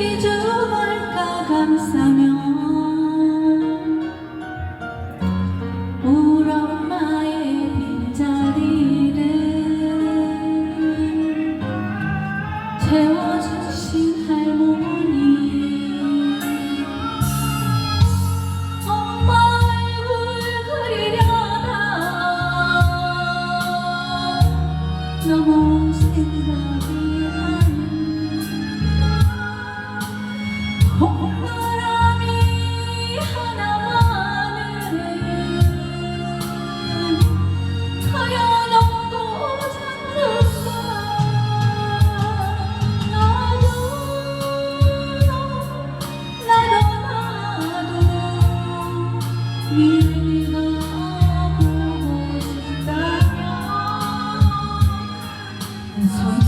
기죽을까 감싸며 Jesus.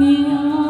你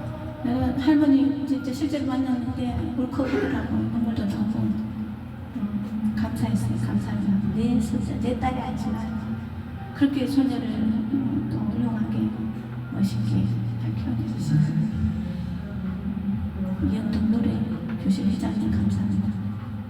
내가 할머니 진짜 실제로 만났는데 울컥이더라고. 눈물도 나고. 음, 감사했어요. 감사합니다. 내 손자 내 딸이 아니지만 그렇게 소녀를 음,